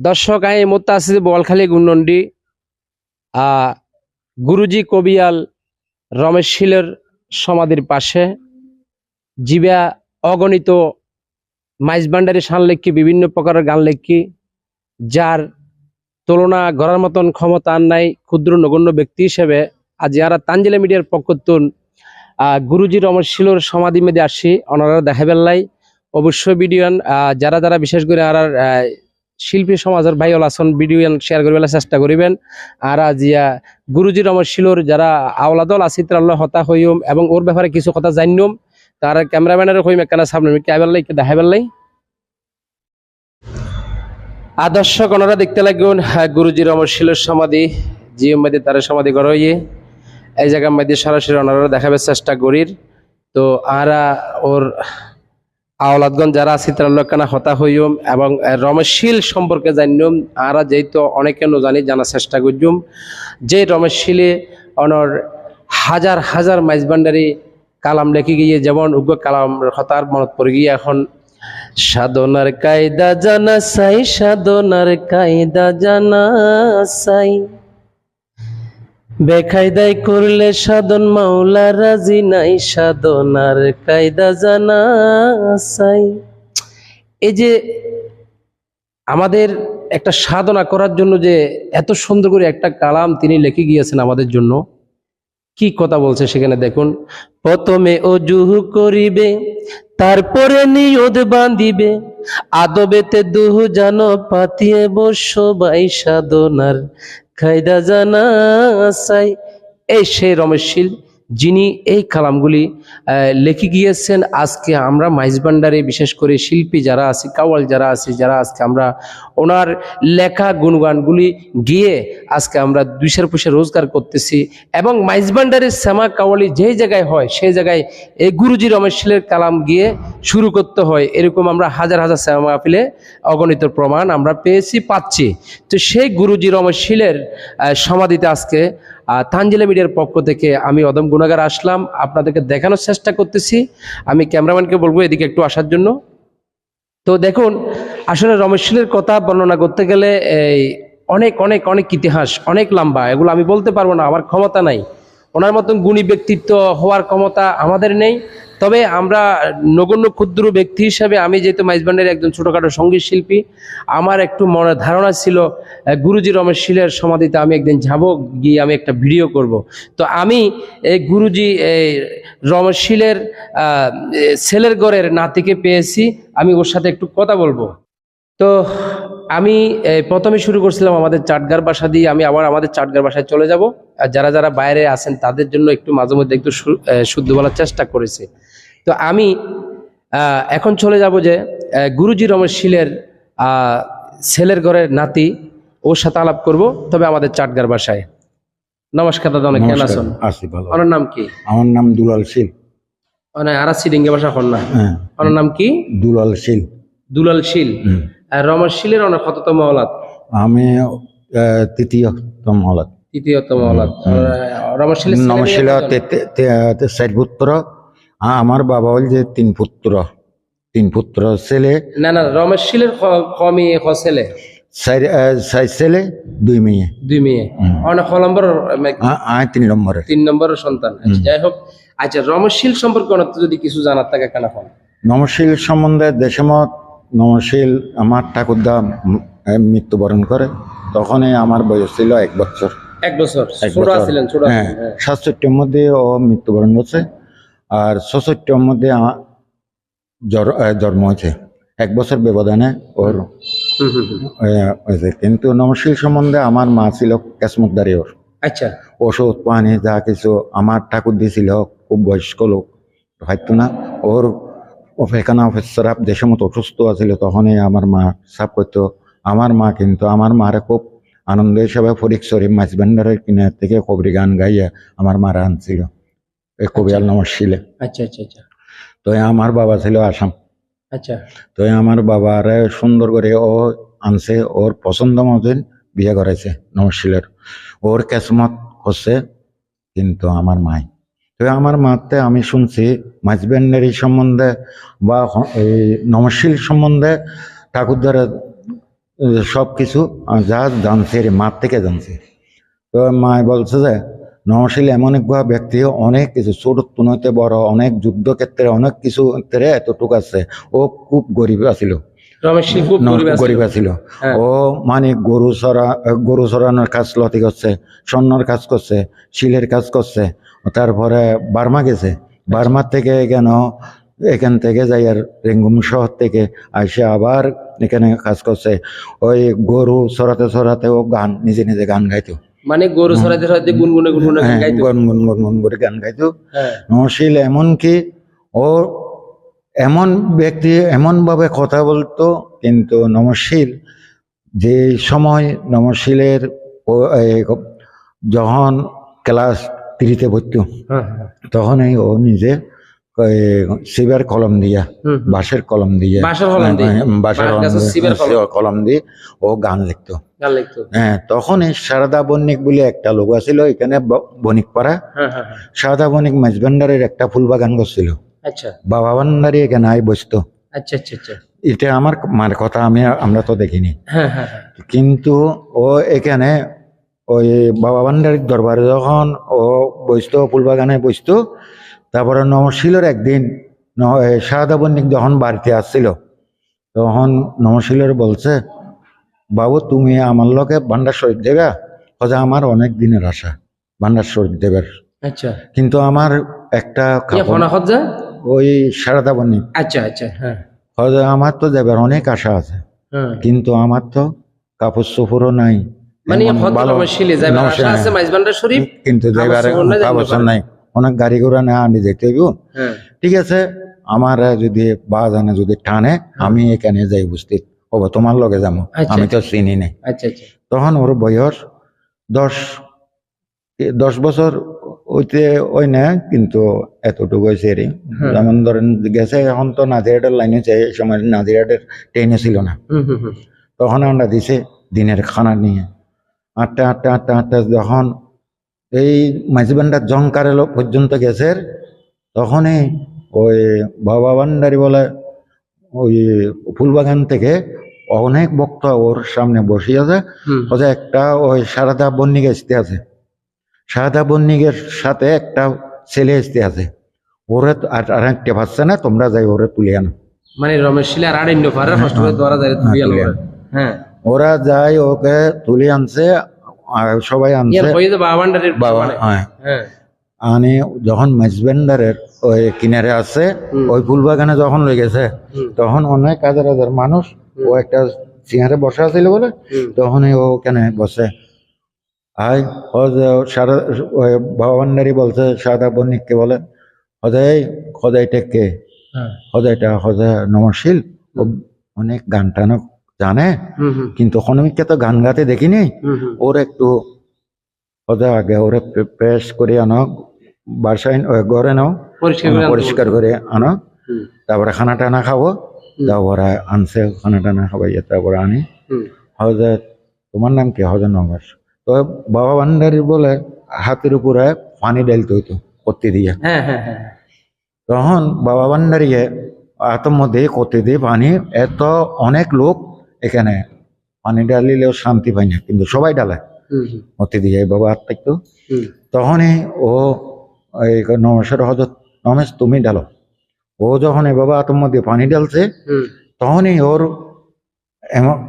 দর্শক, আমি এই মুহূর্তে আছি বোয়ালখালী গুন্ডন্ডি গুরুজি কবিয়াল রমেশ শীলের সমাধির পাশে। জিবা অগণিত মাইজ ভান্ডারি শান লেখি বিভিন্ন প্রকারের গান লেখি যার তুলনা গড়ার মতন ক্ষমতা আর নাই, ক্ষুদ্র নগণ্য ব্যক্তি হিসেবে আজ যারা তাঞ্জিলা মিডিয়ার পক্ষতুন গুরুজি রমেশ শীলের সমাধি মেদে আসি। ওনারা দেখা বেল্লাই অবশ্যই ভিডিও যারা যারা বিশেষ করে আর শিল্পী সমাজের ভাই আছেন ভিডিও শেয়ার করিবার চেষ্টা করিবেন। আর আজিয়া গুরুজি শিলোর যারা আওলা দল আছে তারা হতা হইম এবং ওর ব্যাপারে কিছু কথা জানিম তার ক্যামেরাম্যানের হইম একখানা সামনে ক্যাবেল লাই দেখাবেল লাই আদর্শ ওনারা দেখতে লাগুন হ্যাঁ, গুরুজি শিলোর সমাধি জিএম মধ্যে তার সমাধি করা হইয়ে। এই জায়গার মধ্যে সরাসরি ওনারা দেখাবার চেষ্টা করির। তো আরা ওর আওলাদগঞ্জ যারা আছে তারা হতা হইম এবং রমেশশীল সম্পর্কে জানিম আরা যেহেতু অনেকে জানি, জানার চেষ্টা করছুম যে রমেশশীলে অনর হাজার হাজার মাইজবান্ডারি কালাম লেখে গিয়ে, যেমন উগ্র কালাম হতার মনত পড়ে গিয়ে এখন, সাধনার কায়দা জানা সাই সাধনার কায়দা জানা সাই বেকায়দায় করলে সাধন, মাওলা রাজি নাই সাধনার কায়দা জানা এই যে আমাদের একটা সাধনা করার জন্য যে এত সুন্দর করে একটা কালাম তিনি লিখে গিয়েছেন আমাদের জন্য, কি কথা বলছে সেখানে দেখুন, প্রথমে অজুহু করিবে, তারপরে নিয়ত বাঁধিবে, আদবেতে দুহু জানো পাতিয়ে বস বাই সাধনার কায়দা জানা সাই এই সেই রমেশশীল যিনি এই কালামগুলি লিখে গিয়েছেন আজকে আমরা মাইজ ভান্ডারে বিশেষ করে শিল্পী যারা আছে কাওয়াল যারা আছে যারা আজকে আমরা ওনার লেখা গুণগানগুলি গিয়ে আজকে আমরা দুইশের পয়সা রোজগার করতেছি এবং মাইজ ভান্ডারের শ্যামা কাওয়ালি যেই জায়গায় হয় সেই জায়গায় এই গুরুজি রমেশশীলের কালাম গিয়ে শুরু করতে হয়। এরকম আমরা হাজার হাজার শ্যামা মাহফিলে অগণিত প্রমাণ আমরা পেয়েছি পাচ্ছি। তো সেই গুরুজি রমেশশীলের আহ, সমাধিতে আজকে তানজিলা মিডিয়ার পক্ষ থেকে আমি অদম গুণাগার আসলাম। আপনাদেরকে দেখানোর চেষ্টা করতেছি। আমি ক্যামেরাম্যানকে বলব এদিকে একটু আসার জন্য। তো দেখুন, আসলে রমেশশীলের কথা বর্ণনা করতে গেলে এই অনেক অনেক অনেক ইতিহাস, অনেক লম্বা, এগুলো আমি বলতে পারব না, আমার ক্ষমতা নাই। ওনার মতন গুণী ব্যক্তিত্ব হওয়ার ক্ষমতা আমাদের নেই। তবে আমরা নগণ্য ক্ষুদ্র ব্যক্তি হিসাবে আমি যেহেতু মাইজবান্ডের একজন ছোটখাটো সংগীত শিল্পী, আমার একটু মনে ধারণা ছিল গুরুজি রমেশ শীলের সমাধিতে আমি একদিন যাব, গিয়ে আমি একটা ভিডিও করব। তো আমি এই গুরুজি এই রমেশ শীলের ছেলের গড়ের নাতিকে পেয়েছি, আমি ওর সাথে একটু কথা বলব। তো আমি প্রথমে শুরু করছিলাম আমাদের চাটগার বাসা দিয়ে আমি আবার আমাদের চাটগার বাসায় চলে যাব। আর যারা যারা বাইরে আছেন তাদের জন্য একটু মাঝে মধ্যে একটু শুদ্ধ বলার চেষ্টা করেছি। তো আমি এখন চলে যাব যে গুরুজি রমেশ শীলের ছেলের ঘরের নাতি ওর সাথে আলাপ করব তবে আমাদের চাটগার বাসায়। নমস্কার দাদা অনেক কেন আছেন? ওনার নাম কি? আমার নাম দুলাল শীল। মানে আরাসি ডিঙ্গে বাসা কন্যা। হ্যাঁ। ওনার নাম কি? দুলাল শীল। দুলাল শীল। হুম। আর রমেশ অনেক কততম অলাদ আমি তৃতীয়তম হলাত তৃতীয়তম অলাদ রমেশ শীলের ছেলে নমশিল কয়জন? চার পুত্র। আ- আমার বাবা হল যে তিন পুত্র। তিন পুত্র ছেলে। না না রমেশ শীলের ক- ছেলে? ছেলে দুই মেয়ে। দুই মেয়ে। হুম। অনেক ক নম্বর আ- আয় তিন নম্বরে তিন নম্বরের সন্তান। আচ্ছা, যাই হোক। আচ্ছা সম্পর্কে অনেক যদি কিছু জানার থাকে কেন নমশীল সম্বন্ধে দেশমত নমশীল আমার ঠাকুরদা মৃত্যুবরণ করে। তখনই আমার বয়স ছিল এক বছর। এক বছর? হ্যাঁ হ্যাঁ। সাতষট্টির মধ্যে ও মৃত্যুবরণ করছে আর ছষট্টির মধ্যে আমার জন্ম হয়েছে। এক বছর ব্যবধানে ওর হয়েছে। কিন্তু নমশীল সম্বন্ধে আমার মা ছিল কেসমতদারি ওর। আচ্ছা। ওষুধ পানি যা কিছু আমার ঠাকুর দিয়েছিল খুব বয়স্ক লোক হয়তো না। ওর ও পায়খানা পেশাব যে সময় অসুস্থ আছিল তখনই আমার মা সাফ করতো। আমার মা কিন্তু আমার মারে খুব আনন্দ হিসাবে ফরিক শরীফ মাছ ভান্ডারের কিনার থেকে কবরি গান গাইয়া আমার মারা আনছিল। এই কবি কবিয়াল নমশীলে আচ্ছা আচ্ছা আচ্ছা। তো আমার বাবা ছিল আসাম। আচ্ছা। তো আমার বাবারে সুন্দর করে ও আনছে ওর পছন্দ মতন বিয়ে করেছে নমশীলের ওর কেসমত করছে কিন্তু আমার মাই। তো আমার মাতে আমি শুনছি মাঝব্যান্ডের এই সম্বন্ধে বা এই নমশীল সম্বন্ধে ঠাকুরদারে সব কিছু যা জানছে রে মার থেকে জানছে। তো মা বলছে যে নমশীল এমন এক ব্যক্তি অনেক কিছু ছোট তুনতে বড় অনেক যুদ্ধক্ষেত্রে অনেক কিছু ক্ষেত্রে এতটুকু আছে। ও খুব গরিব আছিল। গরিব আছিল। হ্যাঁ। ও মানে গরু চড়া গরু চড়ানোর কাজ লতি করছে স্বর্ণর কাজ করছে শিলের কাজ করছে। তারপরে বার্মা গেছে। বার্মার থেকে কেন এখান থেকে যাই আর রেঙ্গুম শহর থেকে আইসে আবার এখানে কাজ করছে। ওই গরু চড়াতে চড়াতে ও গান নিজে নিজে গান গাইতো। মানে গরু ছড়াইতে ছড়াইতে গুনগুনে গুনগুনে গান হ্যাঁ, গাইতো? গুনগুন গুনগুন করে গান গাইতো। হ্যাঁ। নশীল এমনকি ও এমন ব্যক্তি এমনভাবে কথা বলতো কিন্তু নমশীল যে সময় নমশীলের যখন ক্লাস থ্রিতে ভর্তি হ্যাঁ, হ্যাঁ। ও নিজে শিবের কলম দিয়া। বাঁশের কলম দিয়ে বাঁশের কলম দিয়ে? ও গান লিখতো। হ্যাঁ তখন এই সারদা বণিক বলে একটা লোক আছিল এখানে বণিক পাড়া। হ্যাঁ। সারদা বণিক মাঝভান্ডারের একটা ফুল বাগান করছিল। আচ্ছা। বাবা ভান্ডারি এখানে আই বসতো। আচ্ছা আচ্ছা আচ্ছা। এটা আমার মার কথা আমি আমরা তো দেখিনি। কিন্তু ও এখানে ওই বাবা ভান্ডারির দরবারে যখন ও বসতো ফুল বাগানে বসতো তারপরে নমশিলের একদিন সারদা বণিক যখন বাড়িতে আসছিল তখন নমশিলের বলছে বাবু তুমি আমার লোকে ভান্ডার শরীফ দেবে? হজা আমার অনেক দিনের আশা ভান্ডার শরীফ দেবের। আচ্ছা। কিন্তু আমার একটা ওই সারদা বণিক। আচ্ছা আচ্ছা হ্যাঁ। হজা আমার তো দেবের অনেক আশা আছে হ্যাঁ। কিন্তু আমার তো কাপড় চোপড়ও নাই। মানে আশা আছে শরীফ? কিন্তু যাইবার অবসর নাই। অনেক গাড়ি ঘোড়া না আনি যেতে হ্যাঁ। ঠিক আছে আমার যদি বা জানে যদি টানে আমি এখানে যাই উপস্থিত। হব তোমার লগে যাব। আচ্ছা। আমি তো চিনি নাই। আচ্ছা আচ্ছা। তখন ওর বয়স দশ দশ বছর হইতে ওই না কিন্তু এতটুকু হয়েছে রে হ্যাঁ। যেমন ধরেন গেছে এখন তো নাজিরাটের লাইনে চাই এই সময় নাজিরাটের ট্রেনে ছিল না। তখন আমরা দিছে দিনের খানা নিয়ে। আটটা আটটা আটটা আটটা যখন এই মাঝিবান্ডার জংকার এলো পর্যন্ত গেছে তখনই ওই বাবা ভান্ডারি বলে ওই ফুলবাগান থেকে অনেক বক্তা ওর সামনে বসিয়েছে। ওদের একটা ওই সারদা বন্নিক আসতে আছে। সারদা বন্নিকের সাথে একটা ছেলে আসতে আছে। ওরে আর আর একটা পাচ্ছে না তোমরা যাই ওরে তুলে আনো। মানে রমেশশীলে আর আড়াইন্য পারে ফার্স্ট করে ধরা যায়। হ্যাঁ। ওরা যায় ওকে তুলে আনছে সবাই আনছে। হয়ে। হ্যাঁ। হ্যাঁ। আনে যখন মেজবেন্ডারের ওই কিনারে আছে। ওই ফুলবাগানে যখন লই গেছে তখন অনেক হাজার হাজার মানুষ ও একটা চেয়ারে বসে আছিল বলে তখনই ও ওখানে বসে। আই ও সারা ভবান্ডারি বলছে সাদা বণিককে বলে হদাই হদাইটা কে? হ্যাঁ। হদাইটা হদা নমশীল। অনেক গান টান জানে? কিন্তু হনুমিককে তো গান গাতে দেখিনি। ওর একটু ওদের আগে ওরে প্রেস করে আনো বাসায় ঘরে নাও। পরিষ্কার করে আনো। তারপরে খানা টানা খাব তারপরে আনছে খানা টানা খাবাইয়ে তারপরে আনি। হজে তোমার নাম কি? হজে নবাস। তো বাবা ভান্ডারি বলে হাতের উপরে পানি ডালতে হইতো করতে দিয়ে। হ্যাঁ হ্যাঁ হ্যাঁ। তখন বাবা ভান্ডারিয়ে হাতের মধ্যে করতে দিয়ে পানি এত অনেক লোক এখানে পানি ডালিলেও শান্তি পায় না কিন্তু সবাই ডালে করতে দিয়ে বাবা হাত থাকতো। তখনই ও এই নমেশের হজরত নমেশ তুমি ডালো ও যখন এই বাবা হাতের মধ্যে পানি ডালছে তখনই ওর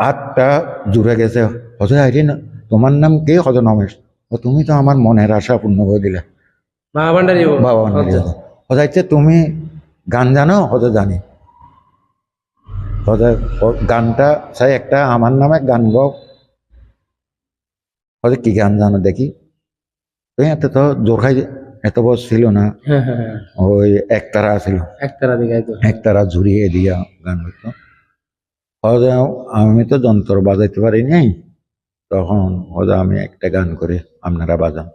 হাতটা জুড়ে গেছে। হজে আইরি না তোমার নাম কে? হজ নমেশ। ও তুমি তো আমার মনের আশা পূর্ণ করে দিলে। বাবা। বাবা। আচ্ছা। হজাইছে তুমি গান জানো? হজ জানি। গানটা চাই একটা আমার নামে গান গাও। হজে কি গান জানো দেখি? তুই এত তো জোর খাই এত বয়স ছিল না। হ্যাঁ হ্যাঁ হ্যাঁ। ওই একতারা ছিল। একতারা একতারা ঝুরিয়ে দিয়া গান করতো হয়তো আমি তো যন্ত্র বাজাইতে পারি নাই। তখন হয়তো আমি একটা গান করে আপনারা বাজান।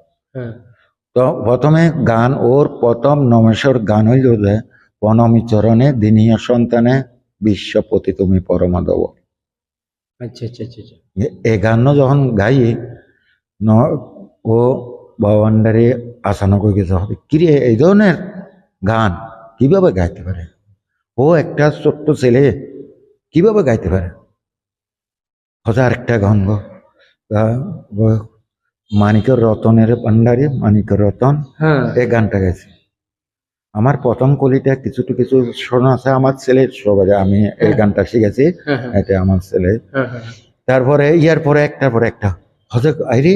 তো প্রথমে গান ওর প্রথম নমেশ্বর গান হইল যে পনমি চরণে দিনীয় সন্তানে বিশ্বপতি তুমি পরমাদব। আচ্ছা আচ্ছা আচ্ছা আচ্ছা। এই গান যখন গাই ন ও বাবান্ডারে আসানো করে গেছে? হবে কিরে এই ধরনের গান কীভাবে গাইতে পারে? ও একটা ছোট্ট ছেলে কীভাবে গাইতে পারে? হাজার একটা গান গো। মানিকের রতনের ভান্ডারি মানিকের রতন হ্যাঁ। এই গানটা গেছি আমার প্রথম কলিটা কিছু তো কিছু শোনা আছে আমার ছেলের সবাই আমি এই গানটা শিখেছি হ্যাঁ হ্যাঁ, এটা আমার ছেলে। হ্যাঁ, হ্যাঁ। তারপরে ইয়ার পরে একটার পরে একটা হজে আইরে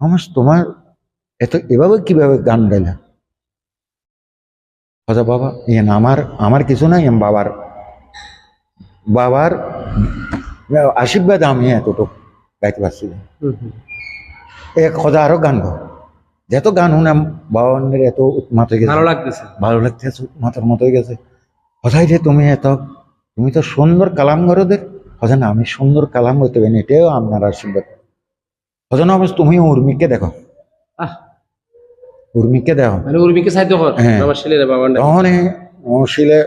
আমার তোমার এত এভাবে কীভাবে গান গাইলা? হজা বাবা ইয়ে না, আমার আমার কিছু নাই বাবার বাবার আশীর্বাদ আমি এতটুকু গাইতে পারছি। এক হজা আরও গান গো যত গান শুনাম বাবানের এত উন্মাত হয়ে গেছে। ভালো লাগতেছে। ভালো লাগতেছে মাথার মতো হয়ে গেছে। কোথায় রে তুমি এত তুমি তো সুন্দর কালাম গরদের হজা আমি সুন্দর কালাম করতে পারি এটাও আপনার আশীর্বাদ। হজা না অবশ্য তুমি উর্মিকে দেখো। উর্মিকে দেখো। মানে উর্মিকে কর হ্যাঁ। তখন নৌশিলে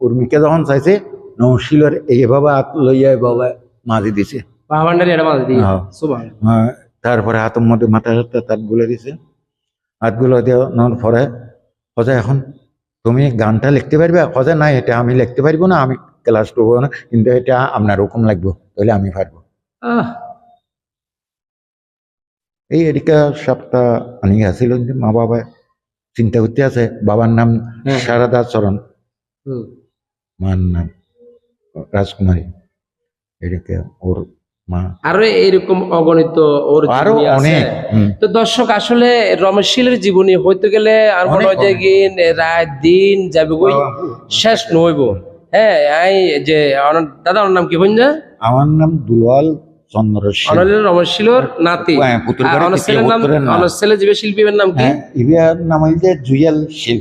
উর্মিকে যখন চাইছে নৌশিলের এইভাবে হাত লইয়া বাবা মাঝি দিছে। হ্যাঁ। আহ, তারপরে হাতের মধ্যে মাথা তাত গুলে দিছে। হাতগুলো দিয়ে নেওয়ার পরে হজা এখন? তুমি গানটা লিখতে পারবে? হজা নাই এটা আমি লিখতে পারব না আমি ক্লাস করব না কিন্তু এটা আপনার ওরকম লাগবে তাহলে আমি পারব। এই এদিকে সপ্তাহ আনি আসিল মা বাবা চিন্তা করতে আছে বাবার নাম হ্যাঁ। সারদা চরণ। মার নাম রাজকুমারী। এদিকে ওর আরও এরকম অগণিত ওর আরও জীবনী অনেক তো দর্শক আসলে রমেশশীলের জীবনী হইতে গেলে আর মনে হয় যে গিন রাত দিন যাবে শেষ নইব। হ্যাঁ আই যে দাদা ওর নাম কি হইন না আমার নাম দুলাল চন্দ্র সিং অনলের রমেশশীলর নাতি। হ্যাঁ, নাম নাম। শিল্পীর কি? হ্যাঁ ইবিয়ার নাম জুয়েল শিল্প।